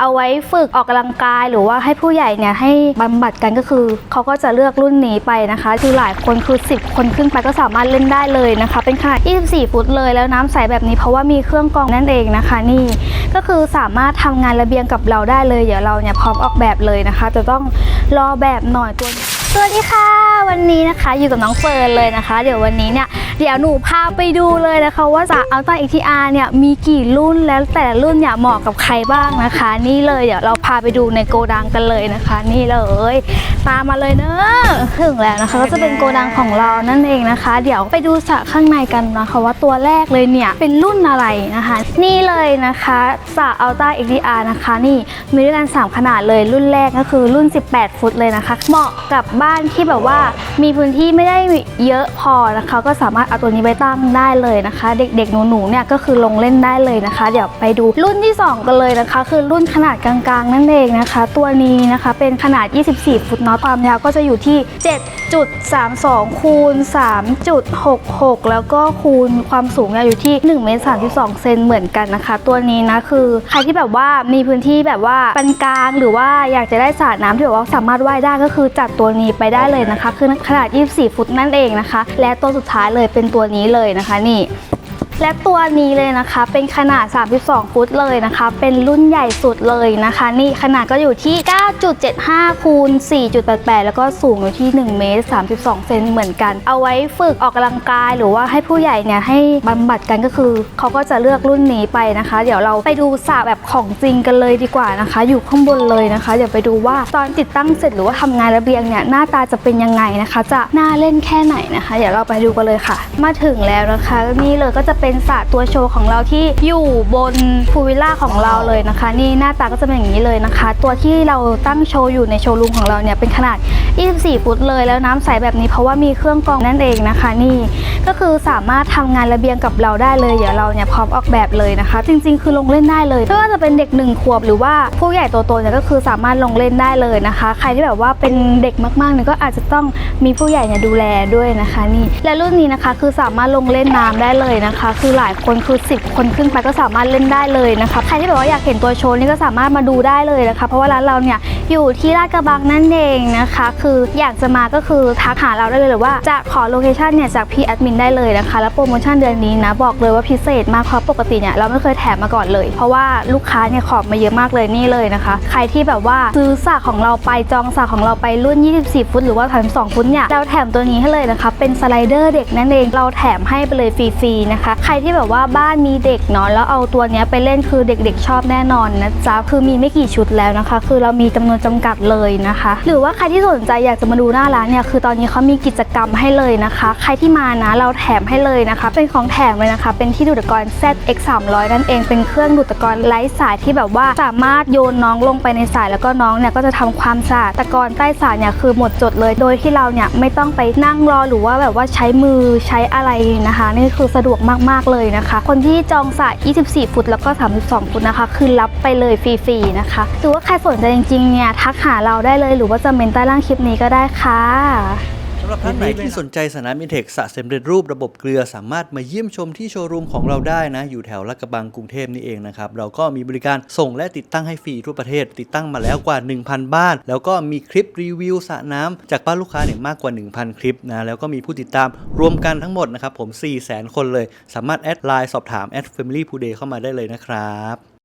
เอาไว้ฝึกออกกำลังกาย หรือว่าให้ผู้ใหญ่เนี่ยให้บำบัดกันก็คือเขาก็จะเลือกรุ่นนี้ไปนะคะ คือหลายคนคือ 10 คนขึ้นไปก็สามารถเล่นได้เลยนะคะ เป็นขนาด 24 ฟุตเลยแล้วน้ำใสแบบนี้เพราะว่ามีเครื่องกรองนั่นเองนะคะ นี่ก็คือสามารถทำงานระเบียงกับเราได้เลย เดี๋ยวเราเนี่ยพร้อมออกแบบเลยนะคะ จะต้องรอแบบหน่อยตัวสวัสดีค่ะ วันนี้นะคะ อยู่กับน้องเฟิร์นเลยนะคะ เดี๋ยววันนี้เนี่ย เดี๋ยวหนูพาไปดูเลยนะคะว่าจากอัลต้า XTR เนี่ยมีกี่รุ่นแล้วแต่ละรุ่นเนี่ยเหมาะกับใครบ้างนะคะ นี่เลยเดี๋ยวเราพาไปดูในโกดังกันเลยนะคะ นี่เลย ตามมาเลยเนอะถึงแล้วนะคะ ก็จะเป็นโกดังของเรานั่นเองนะคะ เดี๋ยวไปดูสระข้างในกันนะคะว่าตัวแรกเลยเนี่ยเป็นรุ่นอะไรนะคะ นี่เลยนะคะสระอัลต้า XTR นะคะ นี่มีด้วยกัน3ขนาดเลยรุ่นแรกก็คือรุ่น 18 ฟุตเลยนะคะ เหมาะกับบ้านที่แบบว่ามีพื้นที่ไม่ได้เยอะพอนะคะ ก็สามารถเอาตัวนี้ไปตั้งได้เลยนะคะ เด็กๆหนูๆเนี่ยก็คือลงเล่นได้เลยนะคะ เดี๋ยวไปดูรุ่นที่ 2 กันเลยนะคะ คือรุ่นขนาดกลางๆ นั่นเองนะคะ ตัวนี้นะคะเป็นขนาด 24 ฟุตเนาะความยาวก็จะอยู่ที่ 7.32 คูณ 3.66 แล้วก็คูณความสูงเนี่ยอยู่ที่1เมตร32 เซนเหมือนกันนะคะ ตัวนี้นะคือใครที่แบบว่ามีพื้นที่แบบว่าปานกลางหรือว่าอยากจะได้สระน้ำที่แบบว่าสามารถว่ายได้ก็คือจัดตัวนี้ไปได้เลยนะคะ คือขนาด 24 ฟุตนั่นเองนะคะ และตัวสุดท้ายเลยเป็นเป็นตัวนี้เลยนะคะ นี่ และตัวนี้เลยนะคะ เป็นขนาด 32 ฟุตเลยนะคะ เป็นรุ่นใหญ่สุดเลยนะคะ นี่ขนาดก็อยู่ที่ 9.75 คูณ 4.88 แล้วก็สูงอยู่ที่ 1 เมตร 32 เซนเหมือนกัน เอาไว้ฝึกออกกำลังกายหรือว่าให้ผู้ใหญ่เนี่ยให้บำบัดกันก็คือ เขาก็จะเลือกรุ่นนี้ไปนะคะ เดี๋ยวเราไปดูสระแบบของจริงกันเลยดีกว่านะคะ อยู่ข้างบนเลยนะคะ เดี๋ยวไปดูว่าตอนติดตั้งเสร็จหรือว่าทำงานระเบียงเนี่ยหน้าตาจะเป็นยังไงนะคะ จะน่าเล่นแค่ไหนนะคะ เดี๋ยวเราไปดูกันเลยค่ะ มาถึงแล้วนะคะนี่เลยก็จะเป็น็นสระตัวโชว์ของเราที่อยู่บนพูวิลล่าของเราเลยนะคะ นี่หน้าตาก็จะเป็นอย่างนี้เลยนะคะ ตัวที่เราตั้งโชว์อยู่ในโชว์รูมของเราเนี่ยเป็นขนาด 24 ฟุตเลยแล้วน้ำใสแบบนี้เพราะว่ามีเครื่องกรองนั่นเองนะคะ นี่ก็คือสามารถทำงานระเบียงกับเราได้เลยเดี๋ยวเราเนี่ยพร้อมออกแบบเลยนะคะ จริง ๆ คือลงเล่นได้เลยไม่ว่าจะเป็นเด็กหนึ่งขวบหรือว่าผู้ใหญ่โตๆเนี่ยก็คือสามารถลงเล่นได้เลยนะคะ ใครที่แบบว่าเป็นเด็กมากๆเนี่ยก็อาจจะต้องมีผู้ใหญ่เนี่ยดูแลด้วยนะคะ นี่และรุ่นนี้นะคะคือสามารถลงเล่นน้ำได้เลยนะคะ คือหลายคนคือ 10 คนขึ้นไปก็สามารถเล่นได้เลยนะคะใครที่แบบว่าอยากเห็นตัวโชว์นี่ก็สามารถมาดูได้เลยนะคะ เพราะว่าร้านเราเนี่ยอยู่ที่ลาดกระบังนั่นเองนะคะ คืออยากจะมาก็คือทักหาเราได้เลยหรือว่าจะขอโลเคชันเนี่ยจากพี่แอดมินได้เลยนะคะ แล้วโปรโมชั่นเดือนนี้นะบอกเลยว่าพิเศษมากเพราะปกติเนี่ยเราไม่เคยแถมมาก่อนเลย เพราะว่าลูกค้าเนี่ยขอบมาเยอะมากเลยนี่เลยนะคะ ใครที่แบบว่าซื้อสากของเราไปจองสากของเราไปรุ่น 24 ฟุตหรือว่า32ฟุตเนี่ยเราแถมตัวนี้ให้เลยนะคะ เป็นสไลเดอร์เด็กนั่นเองเราแถมให้ไปเลยฟรีๆนะคะ ใครที่แบบว่าบ้านมีเด็กเนาะแล้วเอาตัวเนี้ยไปเล่นคือเด็กๆ ชอบแน่นอนนะจ๊ะคือมีไม่กี่ชุดแล้วนะคะ คือเรามีจำนวนจำกัดเลยนะคะ หรือว่าใครที่สนใจอยากจะมาดูหน้าร้านเนี่ยคือตอนนี้เขามีกิจกรรมให้เลยนะคะ ใครที่มานะเราแถมให้เลยนะคะ เป็นของแถมเลยนะคะ เป็นที่ดูดกร ZX 300นั่นเองเป็นเครื่องดูดกรไร้สายที่แบบว่าสามารถโยนน้องลงไปในสายแล้วก็น้องเนี่ยก็จะทำความสะอาดตะกอนใต้สายเนี่ยคือหมดจดเลย โดยที่เราเนี่ยไม่ต้องไปนั่งรอหรือว่าแบบว่าใช้มือใช้อะไรนะคะ นี่คือสะดวกมากๆเลยนะคะ คนที่จองสาย 24 ฟุตแล้วก็ 32 ฟุตนะคะ คือรับไปเลยฟรีๆนะคะหรือว่าใครสนใจจริงๆเนี่ยทักหาเราได้เลยหรือว่าจะเมนใต้ล่างคลิปนี้ก็ได้ค่ะสำหรับท่านไหนที่สนใจสนามอินเทคสระเสร็จรูประบบเกลือสามารถมาเยี่ยมชมที่โชว์รูมของเราได้นะ อยู่แถวลาดกระบังกรุงเทพนี่เองนะครับ เราก็มีบริการส่งและติดตั้งให้ฟรีทั่วประเทศ ติดตั้งมาแล้วกว่า 1,000 บ้าน แล้วก็มีคลิปรีวิวสระน้ำจากบ้านลูกค้าเนี่ยมากกว่า 1,000 คลิปนะแล้วก็มีผู้ติดตามรวมกันทั้งหมดนะครับผม400,000 คนเลย สามารถแอดไลน์สอบถามแอด Family p u d a y เข้ามาได้เลยนะครับ